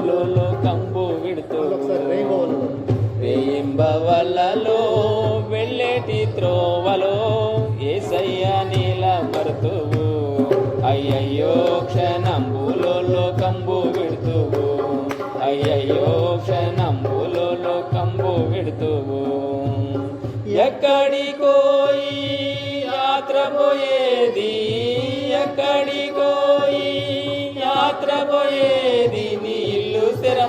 లోలో కంబు విడుతూ వేయింబవలలో వెళ్ళేటి త్రోవలో ఏసయ్య పడుతూ అయ్యయ్యో క్షణంబులో కంబు విడుతూ అయ్యయ్యో క్షణంబులో కంబు విడుతూ ఎక్కడికోయి యాత్ర పోయేది ఎక్కడికో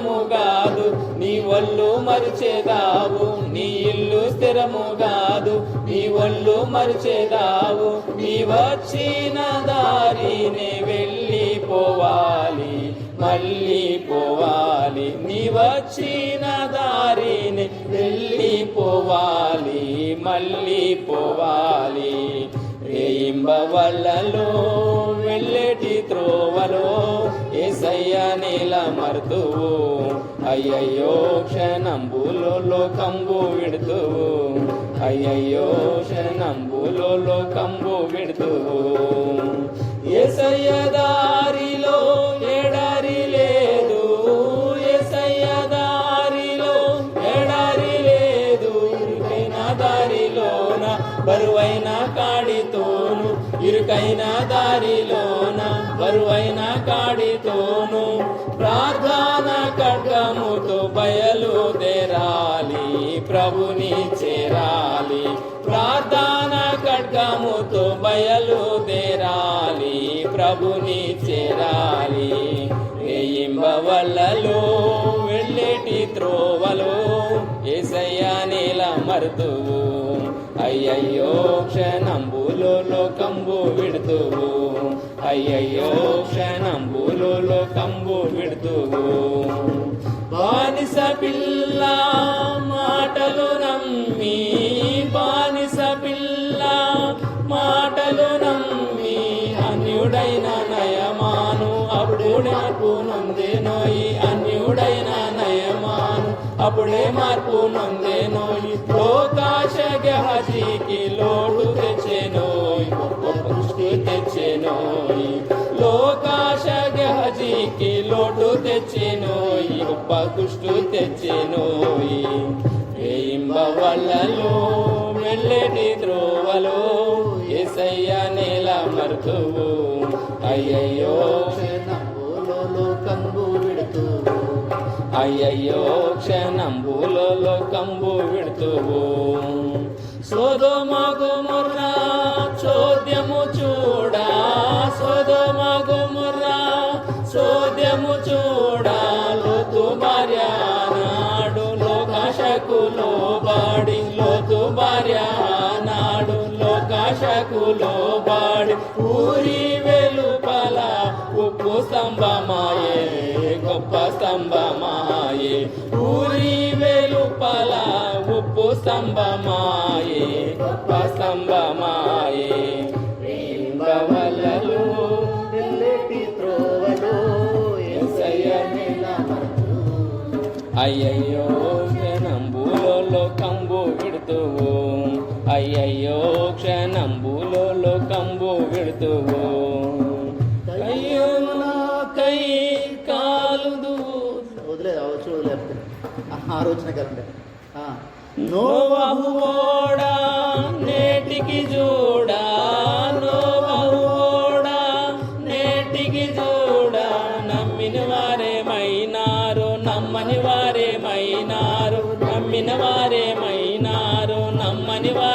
స్థిరము కాదు. నీ ఒళ్ళు మరిచేదావు. నీ ఇల్లు స్థిరము కాదు. నీ ఒళ్ళు మరిచేదావు. నీ వచ్చిన దారిని వెళ్ళిపోవాలి. మళ్ళీ పోవాలి. నీ వచ్చిన దారిని వెళ్ళిపోవాలి. మళ్ళీ పోవాలి. రేయింబవల్లలో వెళ్ళేటి త్రోవలో ఏసయ్య నీల మరుతువు. అయ్యయ్యో క్షణంబులో లోకంబు విడుతువు. అయ్యయ్యో క్షణంబులో లోకంబు విడుతువు. ఏసయ్య దారిలో ఎడారి లేదు. ఏసయ్య దారిలో ఎడారి లేదు. ఇరుకైన దారిలోన బరువైన కాడితోను ఇరుకైన దారిలోన బరువైన కాడితోను. ప్రార్థన ఖడ్గముతో బయలుదేరాలి ప్రభుని చేరాలి. ప్రార్థన ఖడ్గముతో బయలుదేరాలి ప్రభుని చేరాలి. రేయింబవల్లలో వెళ్ళేటి త్రోవలో ఏసయ్య నీల మరుతువు. అయ్యయ్యో క్షణంబులో లోకంబు విడుతువు. అయ్యయ్యో క్షణంబులో లోకంబు విడుతువు. బానిస పిల్ల మాటలు నమ్మి బానిస పిల్ల మాటలు నమ్మి అన్యుడైన నయమాను అప్పుడే నాకు నొందేనోయి. అన్యుడైన అప్పుడే మార్పు నొందేనోయి లోకాశగ గహజీకి లోటు తెచ్చేనోయ్ గొప్ప దృష్టి తెచ్చేనోయ్ లోకాశగ గహజీకి లోటు తెచ్చేనోయ్ గొప్ప దృష్టి తెచ్చేనోయ్ వేయింబవల్లలో వెళ్ళటి త్రోవలో ఎసయ్య నేల మరుతువు. అయ్యయ్యో అయ్యయ్యో క్షణంబులో లోకంబు విడుతువు. సోదోమగు ముర్రా చోద్యము చూడా. సోదోమగు ముర్రా చోద్యము చూడా. లోతు భార్య నాడు లోకాశకులో బాడి లోతు భార్య నాడు లోకాశకులో బాడి ఊరి వెలుపల ఉప్పు స్తంభమాయే. స్తంభమాయే ఊరి వెలుపల ఉప్పు స్తంభమాయే గొప్ప స్తంభమాయే బింబవలలు వెళ్ళేటి త్రోవలో అయ్యయ్యో క్షణంబులో లోకంబు విడుతువు అయ్యయ్యో క్షణంబులో లోకంబు విడుతువు ఆలోచన రోజున కదండి నోవహు ఓడా నేటికి చూడా నోవహు నేటికి చూడా నమ్మిన వారేమైనారు నమ్మని వారేమైనారు నమ్మిన వారేమైనారు నమ్మని వారు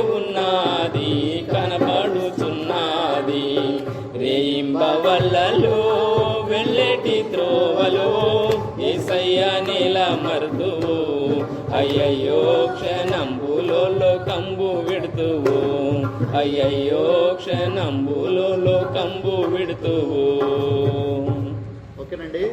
ఉన్నది కనబడుతున్నది రేయింబవల్లలో వెళ్ళేటి త్రోవలో ఏసయ్య నీల అయ్యయ్యో క్షణంబులో కంబు విడుతువు. అయ్యయ్యో క్షణంబులో కంబు విడుతువు. ఓకేనండి.